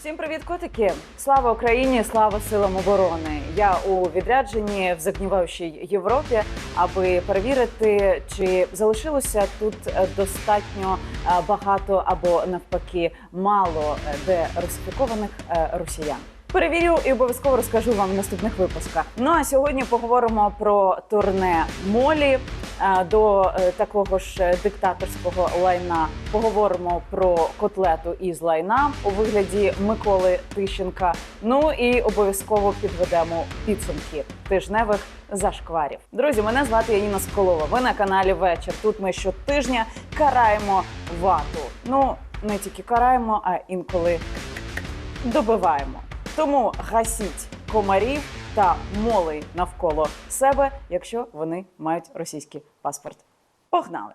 Всім привіт, котики! Слава Україні! Слава силам оборони! Я у відрядженні в загніваючій Європі, аби перевірити, чи залишилося тут е, достатньо е, багато або навпаки мало е, де русифікованих росіян. Перевірю і обов'язково розкажу вам в наступних випусках. Ну а сьогодні поговоримо про турне Молі. Е, До е, такого ж диктаторського лайна поговоримо про котлету із лайна у вигляді Миколи Тищенка. Ну і обов'язково підведемо підсумки тижневих зашкварів. Друзі, мене звати Яніна Сколова. Ви на каналі Вечір. Тут ми щотижня караємо вату. Ну не тільки караємо, а інколи добиваємо. Тому гасіть комарів та моли навколо себе, якщо вони мають російський паспорт. Погнали!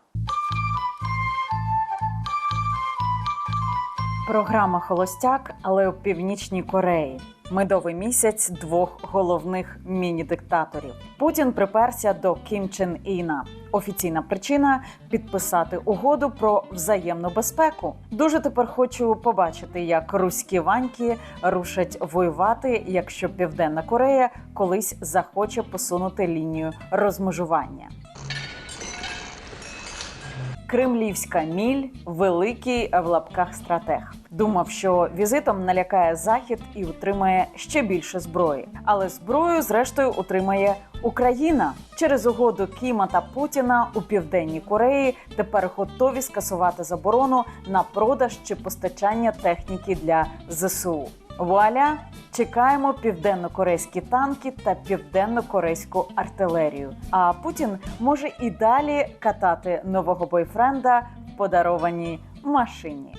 Програма Холостяк, але у північній Кореї. Медовий місяць двох головних міні-диктаторів. Путін приперся до Кім Чен Іна. Офіційна причина підписати угоду про взаємну безпеку. Дуже тепер хочу побачити, як руські ваньки рушать воювати, якщо Південна Корея колись захоче посунути лінію розмежування. Кремлівська міль великий в лапках стратег. Думав, що візитом налякає захід і утримає ще більше зброї. Але зброю, зрештою, утримає Україна через угоду Кіма та Путіна у південній Кореї. Тепер готові скасувати заборону на продаж чи постачання техніки для ЗСУ. Вуаля, чекаємо південно-корейські танки та південно-корейську артилерію. А Путін може і далі катати нового бойфренда в подарованій машині.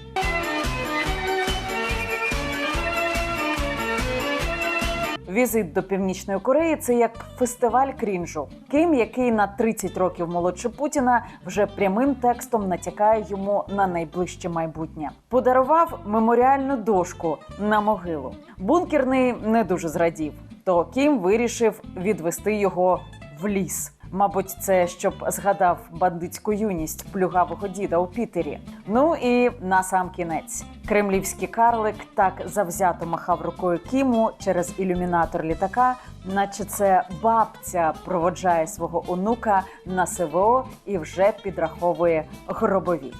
Візит до північної Кореї це як фестиваль крінжу. Ким, який на 30 років молодше Путіна, вже прямим текстом натякає йому на найближче майбутнє. Подарував меморіальну дошку на могилу. Бункерний не дуже зрадів. То Кім вирішив відвести його в ліс. Мабуть, це щоб згадав бандитську юність плюгавого діда у Пітері. Ну і на сам кінець кремлівський карлик так завзято махав рукою Кіму через ілюмінатор літака, наче це бабця проводжає свого онука на СВО і вже підраховує гробові.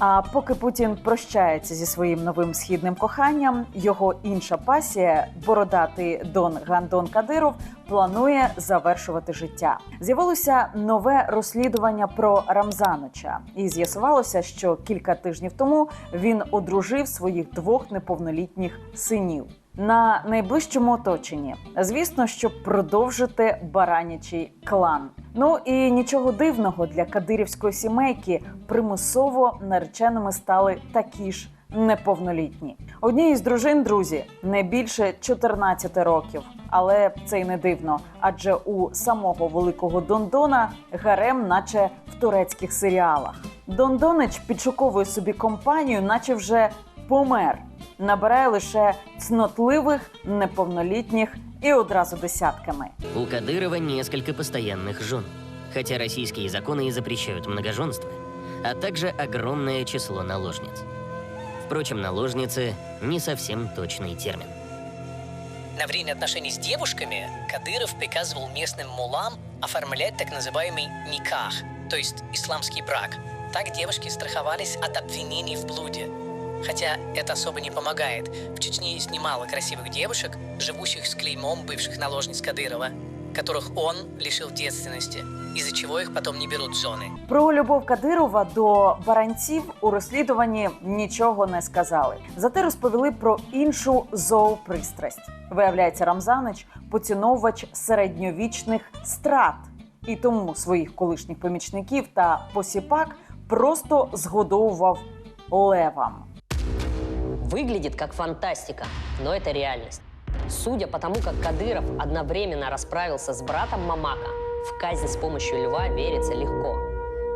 А поки Путін прощається зі своїм новим східним коханням, його інша пасія, бородатий Дон Гандон Кадиров, планує завершувати життя. З'явилося нове розслідування про Рамзаноча, і з'ясувалося, що кілька тижнів тому він одружив своїх двох неповнолітніх синів. На найближчому оточенні, звісно, щоб продовжити баранячий клан. Ну і нічого дивного для кадирівської сімейки примусово нареченими стали такі ж неповнолітні. Одній із дружин, друзі, не більше 14 років. Але це й не дивно, адже у самого великого Дондона гарем, наче в турецьких серіалах. Дондонич підшуковує собі компанію, наче вже помер Набирає лише цнотливих, неповнолітніх і одразу десятками. У Кадырова несколько постоянных жен, хотя российские законы и запрещают многоженство, а также огромное число наложниц. Впрочем, наложницы – не совсем точный термин. На время отношений с девушками Кадыров приказывал местным мулам оформлять так называемый никах, то есть исламский брак. Так девушки страховались от обвинений в блуде. Хотя это особо не помогает. В Чечне есть немало красивых девушек, живущих с клеймом бывших наложниц Кадырова, которых он лишил девственности, из-за чего их потом не берут в жены. Про любов Кадирова до баранців у розслідуванні нічого не сказали. Зате розповіли про іншу зоопристрасть. Виявляється, Рамзанич поціновувач середньовічних страт, і тому своїх колишніх помічників та посіпак просто згодовував левам. Выглядит как фантастика, но это реальность. Судя по тому, как Кадыров одновременно расправился с братом Мамака, в казнь с помощью льва верится легко.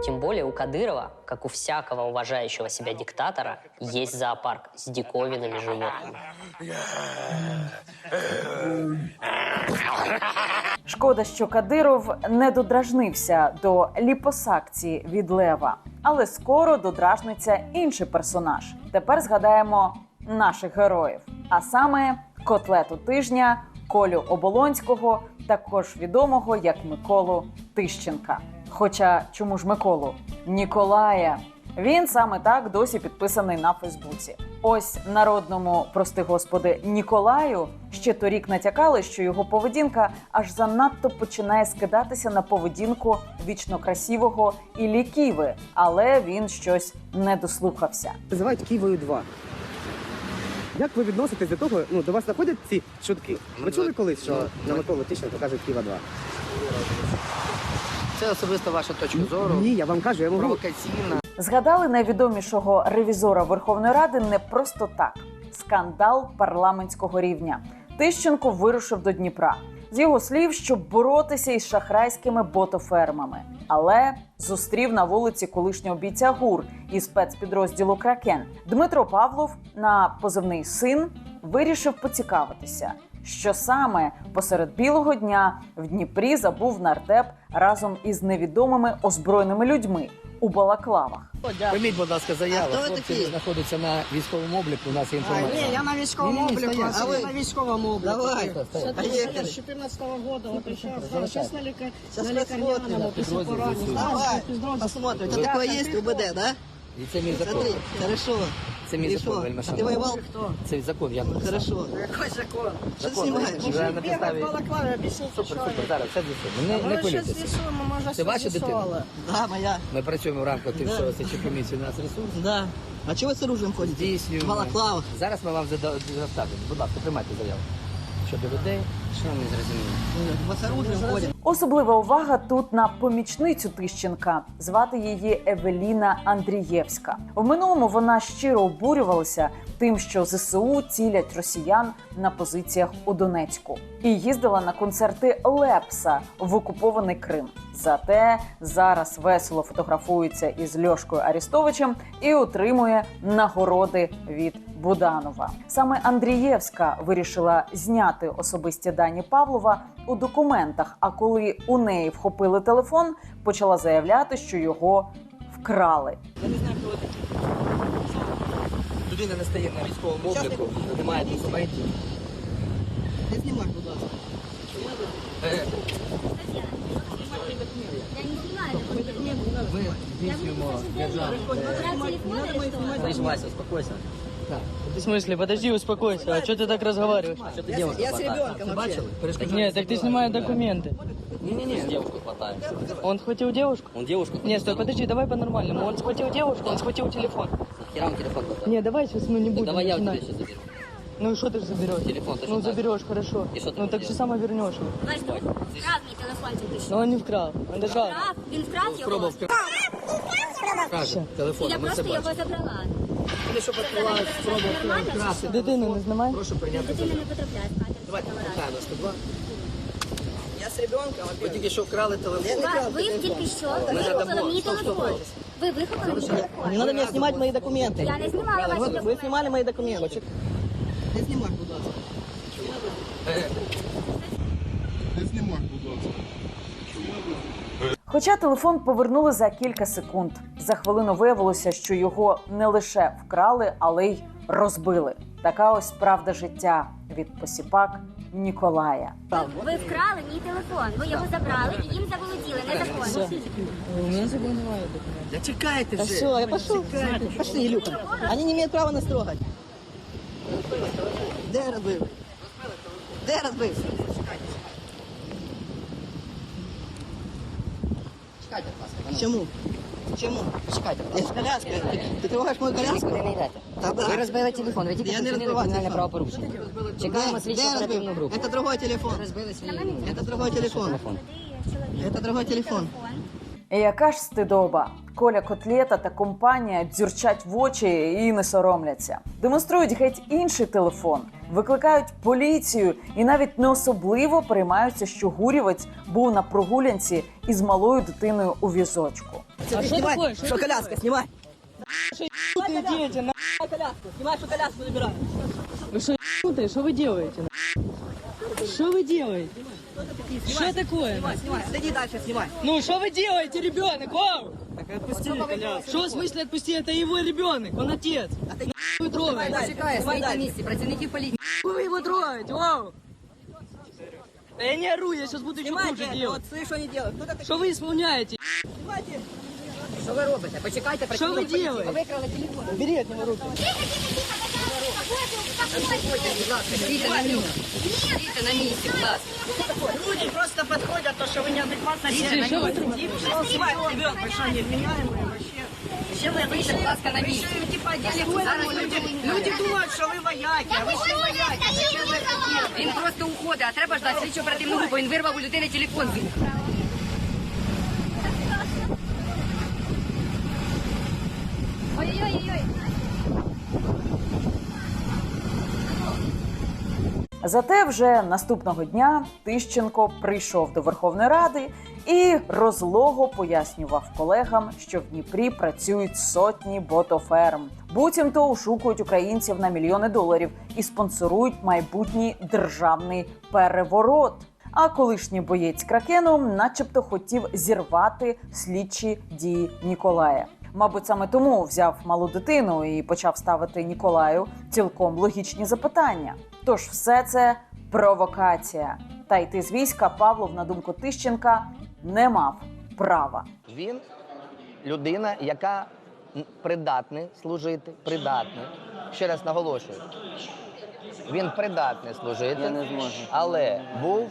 Тем более у Кадырова, как у всякого уважающего себя диктатора, есть зоопарк с диковинными животными. Шкода, що Кадиров не додражнився до ліпосакції від лева, але скоро додражниться інший персонаж. Тепер згадаємо наших героїв, а саме котлету тижня Колю Оболонського, також відомого як Миколу Тищенка. Хоча чому ж Миколу? Ніколая. Він саме так досі підписаний на Фейсбуці. Ось народному, прости господи, Ніколаю ще торік натякали, що його поведінка аж занадто починає скидатися на поведінку вічно красивого Іллі Ківи, але він щось не дослухався. називають Києвою 2. Як ви відноситесь до того, ну до вас заходять ці шутки? Ви чули колись, що на Миколу Тищенко кажуть Києва 2? Це особисто ваша точка зору. Ні, я вам кажу, я можу Провокаційна. Згадали найвідомішого ревізора Верховної Ради не просто так. Скандал парламентського рівня. Тищенко вирушив до Дніпра. З його слів, щоб боротися із шахрайськими ботофермами, але зустрів на вулиці колишнього бійця ГУР із спецпідрозділу Кракен. Дмитро Павлов на позивний син вирішив поцікавитися, що саме посеред білого дня в Дніпрі забув нардеп разом із невідомими озброєними людьми у балаклавах. Прийміть, будь ласка, заяву. А хто Хлопці такі? знаходяться на військовому обліку. У нас є А, інформація. ні, я на військовому Ні-ні, обліку, стоять, а ви на військовому обліку. Давай. Це Поїхали. з 14 года, вот сейчас, на, лика... Сейчас на лікарняному, посмотрим. після Підрозділ поранення. Давай, посмотрим. Тебя есть УБД, да? І це мій закон. Смотри, хорошо. Це мій И закон, что? вельми А ты шановний. воевал? Це закон, я написав. Хорошо. Какой закон? Что ты Закон, снимаешь? вже на підставі. балаклаві, об'ясніть, Супер, супер, зараз все з'ясуємо. Не, не Ми зараз хвилюйтеся. з'ясуємо, може, Це все ваша дитина? з'ясували. Да, моя. Ми працюємо в рамках тимчасової слідчої комісії у нас ресурс. Да. А чего вы с оружием ходите? Здійснюємо. В балаклавах. Зараз ми вам зада- заставимо. Будь ласка, приймайте заяву. Щодо людей, що не зрозуміло. Вот с оружием ходят. Особлива увага тут на помічницю Тищенка. Звати її Евеліна Андрієвська. В минулому вона щиро обурювалася тим, що ЗСУ цілять росіян на позиціях у Донецьку, і їздила на концерти Лепса в окупований Крим. Зате зараз весело фотографується із Льошкою Арістовичем і отримує нагороди від Буданова. Саме Андрієвська вирішила зняти особисті дані Павлова у документах. А коли у неї вхопили телефон, почала заявляти, що його вкрали. Я не знаю, коли такі Людина не стає на військовому обліку, немає документів. Не снимай, будь ласка. Ми здійснюємо державну. Слышь, Вася, успокойся. В смысле? Подожди, успокойся. А что ты так разговариваешь? Що ти девушку Я с хватаєш? ребенком Ти вообще. бачили? Перешкоджаєш Нет, так ты снимай документы. Не-не-не, девушку хватаем. Он схватил девушку? Он девушку Нет, стой, подожди, давай по-нормальному. Он схватил девушку, он схватил телефон. Хера он телефон хватает. Не, давай сейчас мы не Так будем давай я у тебя начинать. сейчас заберу. Ну и что ты же заберешь? Телефон ты Ну что, заберешь, хорошо. И что ты Ну так делаешь? же само вернешь. его. Ваш друг вкрав мій телефон тільки що. Но он не вкрал. Он держал. Вкрав, він вкрав його, Пробував Кражу телефона, я ми це просто його бачимо. забрала. Вони що підкривали, спробував вкрасти. Дитину не знімай. Прошу прийняти Дитина заяву. не потрапляє в катер. Давайте покаємо 102. Я с ребенком, Ви тільки що вкрали телефон. Ви тільки що Ми вихопили надамо. мій Стоп, стоп, телефон. стоп. Ви вихопили мій телефон. Не надо мне снимать мои документы. Я не знімала ваші Вы, вы документи. снимали мои документы. Не снимай, будь ласка. Хоча телефон повернули за кілька секунд. За хвилину виявилося, що його не лише вкрали, але й розбили. Така ось правда життя від посіпак Ніколая. Ви вкрали мій телефон. Ви його забрали і їм заволоділи незаконно. У немає документов. Чекайте же. Все, я пошел. Пошли, Илюха. Они не имеют права нас трогать. Де розбив? Де розбив? Чекайте, будь ласка. Чому? Чому? Чекайте, будь Я з коляскою. Ти, ти трогаєш мою коляску? Не йдете. Та да. Ви розбили телефон, ви тільки Я не вчинили розбивав кримінальне телефон. правопорушення. Чекаємо Де? слідчу Де оперативну розбив? групу. Это другой телефон. Розбили свій Это другой телефон. Это другой телефон. І Яка ж стидоба? Коля Котлета та компанія дзюрчать в очі і не соромляться. Демонструють геть інший телефон, викликають поліцію і навіть не особливо переймаються, що гурівець був на прогулянці із малою дитиною у візочку. Смотри, что снимай, такое? Что что это коляска, снимай. Ты идите, на... Снимай коляску, снимай, что коляску забирай. Вы что, ебанутые? Что вы делаете? на? Что вы делаете? Что такое? на? Снимай, отойди дальше, снимай. Ну, что вы делаете, ребенок? Вау! Так отпусти Что в смысле отпусти? Это его ребенок, он отец. Нахуй Вы трогаете? Снимай дальше. Вы его трогаете, вау! Да я не ору, я сейчас буду еще Снимайте, хуже вот делать. слышь, что они делают. Кто такой? Что вы исполняете? Снимайте. Що ви робите? Почекайте, Что вы делаете? викрали телефон. Бери от него руки. Стійте на місці. Стійте на місці, будь ласка. Люди просто подходят, то, что вы неадекватно Слушай, что вы тут Снимай, ребенок, вы что, невменяемые вообще? Все вы Стійте, будь ласка, на місці. Зараз люди, люди думают, что вы вояки, а вы что вояки? Зачем вы это делаете? Він просто уходить, а треба ждати слідчу оперативну групу. Він вирвав у людини телефон. Ой-ой-ой. Зате вже наступного дня Тищенко прийшов до Верховної Ради і розлого пояснював колегам, що в Дніпрі працюють сотні ботоферм. Буцімто ошукують українців на мільйони доларів і спонсорують майбутній державний переворот. А колишній боєць кракену, начебто, хотів зірвати слідчі дії Ніколая. Мабуть, саме тому взяв малу дитину і почав ставити Ніколаю цілком логічні запитання. Тож все це провокація. Та йти з війська Павлов, на думку Тищенка, не мав права. Він людина, яка придатний служити, придатний. Ще раз наголошую. Він придатний служити, Я не зможу. але був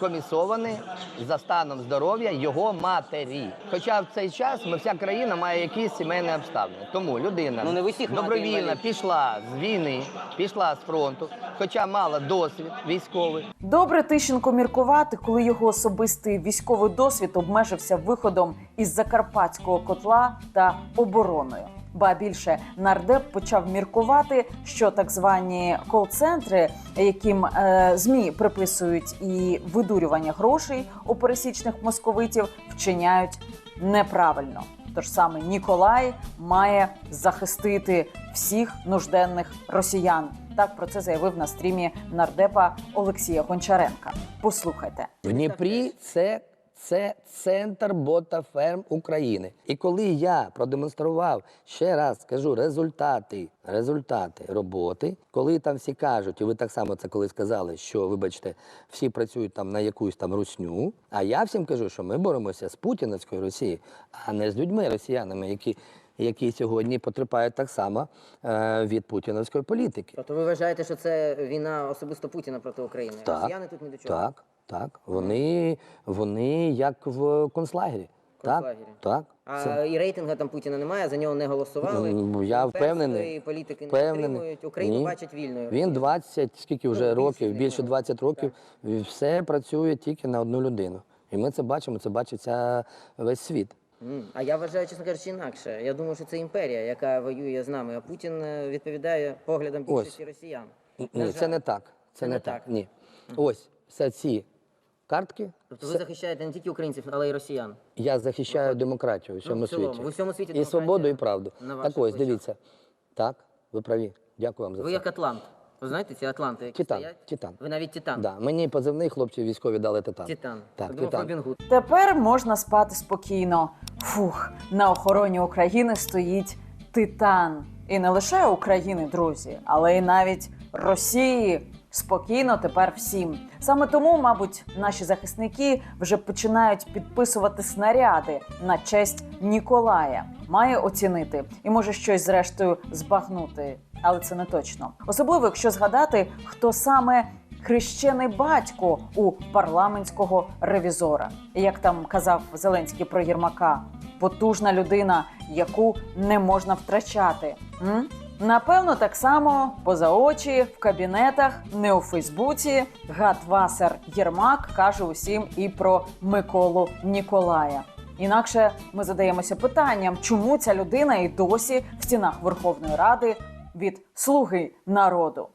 комісований за станом здоров'я його матері. Хоча в цей час ми вся країна має якісь сімейні обставини. Тому людина Ну, не в усіх мати добровільно пішла з війни, пішла з фронту, хоча мала досвід військовий. Добре Тищенко міркувати, коли його особистий військовий досвід обмежився виходом із закарпатського котла та обороною. Ба більше нардеп почав міркувати, що так звані кол-центри, яким е, змі приписують і видурювання грошей у пересічних московитів, вчиняють неправильно. Тож саме Ніколай має захистити всіх нужденних росіян. Так про це заявив на стрімі нардепа Олексія Гончаренка. Послухайте. В Дніпрі це, це центр ботаферм України. І коли я продемонстрував ще раз скажу результати, результати роботи, коли там всі кажуть, і ви так само це коли сказали, що вибачте, всі працюють там на якусь там русню. А я всім кажу, що ми боремося з путінською Росією, а не з людьми росіянами, які. Які сьогодні потерпають так само е, від путіновської політики. Тобто ви вважаєте, що це війна особисто Путіна проти України? Так, Росіяни тут ні до чого? Так, так. Вони, вони як в концлагері. Так, так. А Це- і рейтинга там Путіна немає, за нього не голосували. Я впевнений. Політики не підтримують. Україну Ні. бачать вільною. Він 20, скільки вже Ну, років, більше 20 років, все працює тільки на одну людину. І ми це бачимо, це бачить вся весь світ. А я вважаю, чесно кажучи, інакше. Я думаю, що це імперія, яка воює з нами, а Путін е, відповідає поглядам Ось. більшості росіян. Ні, це не так. Це, Це не не так. так. Ні. Ось все ці картки. Тобто ви захищаєте не тільки українців, але й росіян. Я захищаю демократію у всьому Ну, в цілому, світі. в усьому світі і демократія свободу, і правду. на Так ваших ось, плечах. дивіться. Так, ви праві. Дякую вам за Ви це. як Атлант. Ви знаєте ці Атланти, які Титан, стоять? Титан. Ви навіть Титан. Да. Мені позивний хлопці військові дали титан. Титан. Так, думав, Титан. Робін Гуд. Тепер можна спати спокійно. Фух, на охороні України стоїть титан. І не лише України, друзі, але й навіть Росії. Спокійно тепер всім. Саме тому, мабуть, наші захисники вже починають підписувати снаряди на честь Ніколая. Має оцінити і може щось зрештою збагнути, але це не точно. Особливо, якщо згадати, хто саме хрещений батько у парламентського ревізора. Як там казав Зеленський про Єрмака, потужна людина, яку не можна втрачати. М? Напевно, так само поза очі в кабінетах, не у Фейсбуці. Гад Васер Єрмак каже усім і про Миколу Ніколая. Інакше ми задаємося питанням, чому ця людина і досі в стінах Верховної Ради від слуги народу.